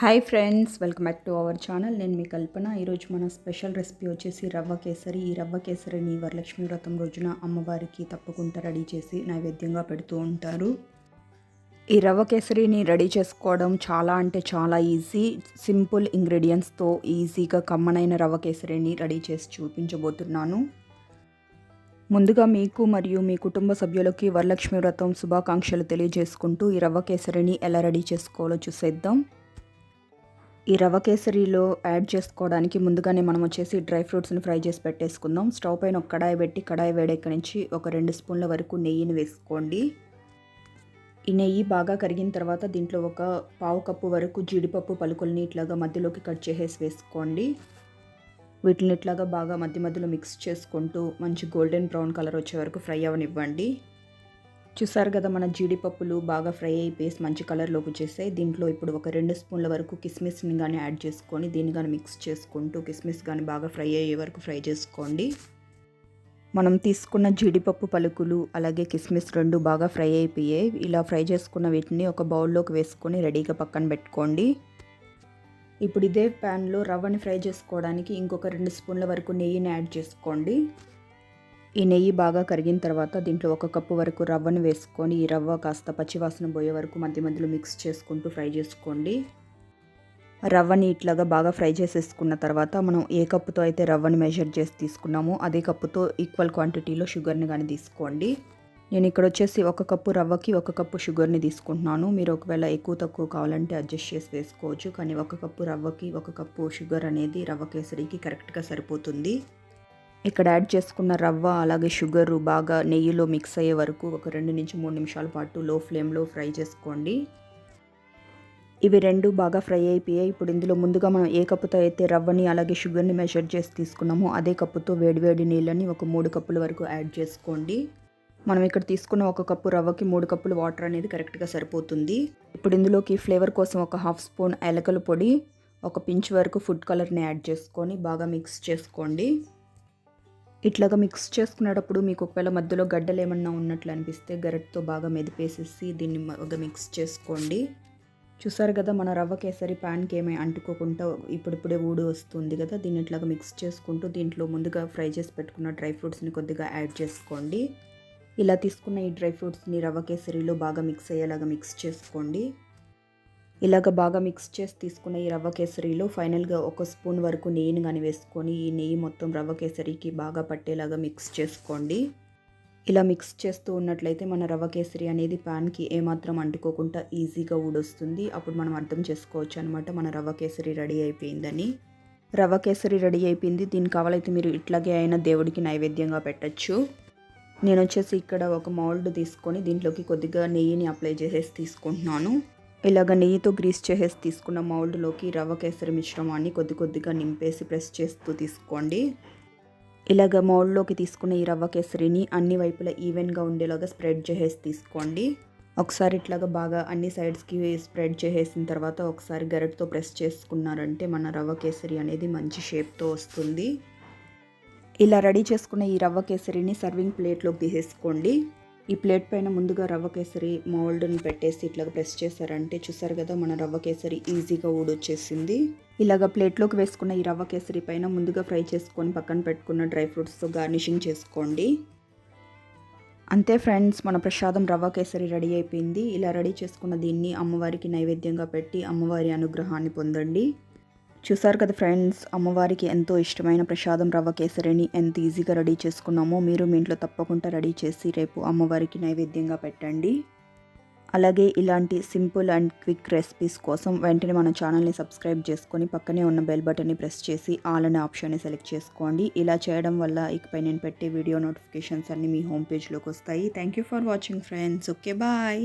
Hi friends welcome back to our channel నేను మీ కల్పన. ఈరోజు మన స్పెషల్ రెసిపీ వచ్చేసి రవ్వ కేసరి. ఈ రవ్వ కేసరిని వరలక్ష్మి వ్రతం రోజున అమ్మవారికి తప్పకుండా రెడీ చేసి నైవేద్యంగా పెడుతూ ఉంటారు. ఈ రవ్వ కేసరిని రెడీ చేసుకోవడం చాలా అంటే చాలా ఈజీ సింపుల్ ఇంగ్రీడియంట్స్తో ఈజీగా కమ్మనైన రవ్వ కేసరిని రెడీ చేసి చూపించబోతున్నాను. ముందుగా మీకు మరియు మీ కుటుంబ సభ్యులకి వరలక్ష్మి వ్రతం శుభాకాంక్షలు తెలియజేసుకుంటూ ఈ రవ్వ కేసరిని ఎలా రెడీ చేసుకోవాలో చూసేద్దాం. ఈ రవ కేసరిలో యాడ్ చేసుకోవడానికి ముందుగానే మనం వచ్చేసి డ్రై ఫ్రూట్స్ని ఫ్రై చేసి పెట్టేసుకుందాం. స్టవ్ పైన ఒక కడాయి పెట్టి కడాయి వేడేక నుంచి ఒక రెండు స్పూన్ల వరకు నెయ్యిని వేసుకోండి. ఈ నెయ్యి బాగా కరిగిన తర్వాత దీంట్లో ఒక పావు కప్పు వరకు జీడిపప్పు పలుకుల్ని ఇట్లాగా మధ్యలోకి కట్ చేసేసి వేసుకోండి. వీటిని ఇట్లాగా బాగా మధ్య మధ్యలో మిక్స్ చేసుకుంటూ మంచి గోల్డెన్ బ్రౌన్ కలర్ వచ్చే వరకు ఫ్రై అవనివ్వండి. చూసారు కదా మన జీడిపప్పులు బాగా ఫ్రై అయిపోయి మంచి కలర్లోకి వచ్చేసాయి. దీంట్లో ఇప్పుడు ఒక రెండు స్పూన్ల వరకు కిస్మిస్ని కానీ యాడ్ చేసుకొని దీన్ని కానీ మిక్స్ చేసుకుంటూ కిస్మిస్ కానీ బాగా ఫ్రై అయ్యే వరకు ఫ్రై చేసుకోండి. మనం తీసుకున్న జీడిపప్పు పలుకులు అలాగే కిస్మిస్ రెండు బాగా ఫ్రై అయిపోయాయి. ఇలా ఫ్రై చేసుకున్న వీటిని ఒక బౌల్లోకి వేసుకొని రెడీగా పక్కన పెట్టుకోండి. ఇప్పుడు ఇదే ప్యాన్లో రవ్వని ఫ్రై చేసుకోవడానికి ఇంకొక రెండు స్పూన్ల వరకు నెయ్యిని యాడ్ చేసుకోండి. ఈ నెయ్యి బాగా కరిగిన తర్వాత దీంట్లో ఒక కప్పు వరకు రవ్వను వేసుకొని ఈ రవ్వ కాస్త పచ్చివాసన పోయే వరకు మధ్య మధ్యలో మిక్స్ చేసుకుంటూ ఫ్రై చేసుకోండి. రవ్వని ఇట్లాగా బాగా ఫ్రై చేసేసుకున్న తర్వాత మనం ఏ కప్పుతో అయితే రవ్వని మెజర్ చేసి తీసుకున్నామో అదే కప్పుతో ఈక్వల్ క్వాంటిటీలో షుగర్ని కానీ తీసుకోండి. నేను ఇక్కడ వచ్చేసి ఒక కప్పు రవ్వకి ఒక కప్పు షుగర్ని తీసుకుంటున్నాను. మీరు ఒకవేళ ఎక్కువ తక్కువ కావాలంటే అడ్జస్ట్ చేసి వేసుకోవచ్చు కానీ ఒక కప్పు రవ్వకి ఒక కప్పు షుగర్ అనేది రవ్వ కేసరికి కరెక్ట్గా సరిపోతుంది. ఇక్కడ యాడ్ చేసుకున్న రవ్వ అలాగే షుగరు బాగా నెయ్యిలో మిక్స్ అయ్యే వరకు ఒక రెండు నుంచి మూడు నిమిషాల పాటు లో ఫ్లేమ్లో ఫ్రై చేసుకోండి. ఇవి రెండు బాగా ఫ్రై అయిపోయాయి. ఇప్పుడు ఇందులో ముందుగా మనం ఏ కప్పుతో అయితే రవ్వని అలాగే షుగర్ని మెజర్ చేసి తీసుకున్నామో అదే కప్పుతో వేడివేడి నీళ్ళని ఒక మూడు కప్పుల వరకు యాడ్ చేసుకోండి. మనం ఇక్కడ తీసుకున్న ఒక కప్పు రవ్వకి మూడు కప్పులు వాటర్ అనేది కరెక్ట్గా సరిపోతుంది. ఇప్పుడు ఇందులోకి ఫ్లేవర్ కోసం ఒక హాఫ్ స్పూన్ ఎలకల పొడి ఒక పించ్ వరకు ఫుడ్ కలర్ని యాడ్ చేసుకొని బాగా మిక్స్ చేసుకోండి. ఇట్లాగా మిక్స్ చేసుకునేటప్పుడు మీకు ఒకవేళ మధ్యలో గడ్డలు ఏమన్నా ఉన్నట్లు అనిపిస్తే గరెట్తో బాగా మెదిపేసేసి దీన్ని బాగా మిక్స్ చేసుకోండి. చూసారు కదా మన రవ్వ కేసరి ప్యాన్కి ఏమీ అంటుకోకుండా ఇప్పుడిప్పుడే ఊడి వస్తుంది కదా దీన్ని ఇట్లాగా మిక్స్ చేసుకుంటూ దీంట్లో ముందుగా ఫ్రై చేసి పెట్టుకున్న డ్రై ఫ్రూట్స్ని కొద్దిగా యాడ్ చేసుకోండి. ఇలా తీసుకున్న ఈ డ్రై ఫ్రూట్స్ని రవ్వ కేసరిలో బాగా మిక్స్ అయ్యేలాగా మిక్స్ చేసుకోండి. ఇలాగ బాగా మిక్స్ చేసి తీసుకున్న ఈ రవ్వ కేసరిలో ఫైనల్గా ఒక స్పూన్ వరకు నెయ్యిని కానీ వేసుకొని ఈ నెయ్యి మొత్తం రవ్వ కేసరికి బాగా పట్టేలాగా మిక్స్ చేసుకోండి. ఇలా మిక్స్ చేస్తూ ఉన్నట్లయితే మన రవ్వ కేసరి అనేది పాన్కి ఏమాత్రం అంటుకోకుండా ఈజీగా ఊడొస్తుంది. అప్పుడు మనం అర్థం చేసుకోవచ్చు అనమాట మన రవ్వ కేసరి రెడీ అయిపోయిందని. రవ్వ కేసరి రెడీ అయిపోయింది. దీనికి కావాలైతే మీరు ఇట్లాగే అయినా దేవుడికి నైవేద్యంగా పెట్టచ్చు. నేను వచ్చేసి ఇక్కడ ఒక మౌల్డ్ తీసుకొని దీంట్లోకి కొద్దిగా నెయ్యిని అప్లై చేసేసి తీసుకుంటున్నాను. ఇలాగ నెయ్యితో గ్రీస్ చేసేసి తీసుకున్న మౌల్డ్లోకి రవ్వ కేసరి మిశ్రమాన్ని కొద్ది కొద్దిగా నింపేసి ప్రెస్ చేస్తూ తీసుకోండి. ఇలాగ మౌల్డ్లోకి తీసుకున్న ఈ రవ్వ కేసరిని అన్ని వైపులా ఈవెన్గా ఉండేలాగా స్ప్రెడ్ చేసేసి తీసుకోండి. ఒకసారి ఇట్లాగా బాగా అన్ని సైడ్స్కి స్ప్రెడ్ చేసేసిన తర్వాత ఒకసారి గరెట్తో ప్రెస్ చేసుకున్నారంటే మన రవ్వ కేసరి అనేది మంచి షేప్తో వస్తుంది. ఇలా రెడీ చేసుకున్న ఈ రవ్వ కేసరిని సర్వింగ్ ప్లేట్లోకి తీసేసుకోండి. ఈ ప్లేట్ పైన ముందుగా రవ్వ కేసరి మోల్డ్ని పెట్టేసి ఇట్లా ప్రెస్ చేశారంటే చూసారు కదా మన రవ్వ కేసరి ఈజీగా ఊడొచ్చేసింది. ఇలాగ ప్లేట్లోకి వేసుకున్న ఈ రవ్వ కేసరి పైన ముందుగా ఫ్రై చేసుకొని పక్కన పెట్టుకున్న డ్రై ఫ్రూట్స్తో గార్నిషింగ్ చేసుకోండి. అంతే ఫ్రెండ్స్ మన ప్రసాదం రవ్వ కేసరి రెడీ అయిపోయింది. ఇలా రెడీ చేసుకున్న దీన్ని అమ్మవారికి నైవేద్యంగా పెట్టి అమ్మవారి అనుగ్రహాన్ని పొందండి. చూసారు కదా ఫ్రెండ్స్ అమ్మవారికి ఎంతో ఇష్టమైన ప్రసాదం రవ్వ కేసరిని ఎంత ఈజీగా రెడీ చేసుకున్నామో మీరు మీ ఇంట్లో తప్పకుండా రెడీ చేసి రేపు అమ్మవారికి నైవేద్యంగా పెట్టండి. అలాగే ఇలాంటి సింపుల్ అండ్ క్విక్ రెసిపీస్ కోసం వెంటనే మన ఛానల్ని సబ్స్క్రైబ్ చేసుకొని పక్కనే ఉన్న బెల్ బటన్ని ప్రెస్ చేసి ఆల్ అనే ఆప్షన్ని సెలెక్ట్ చేసుకోండి. ఇలా చేయడం వల్ల ఇకపై నేను పెట్టే వీడియో నోటిఫికేషన్స్ అన్నీ మీ హోమ్ పేజ్లోకి వస్తాయి. Thank you for watching friends. Okay bye.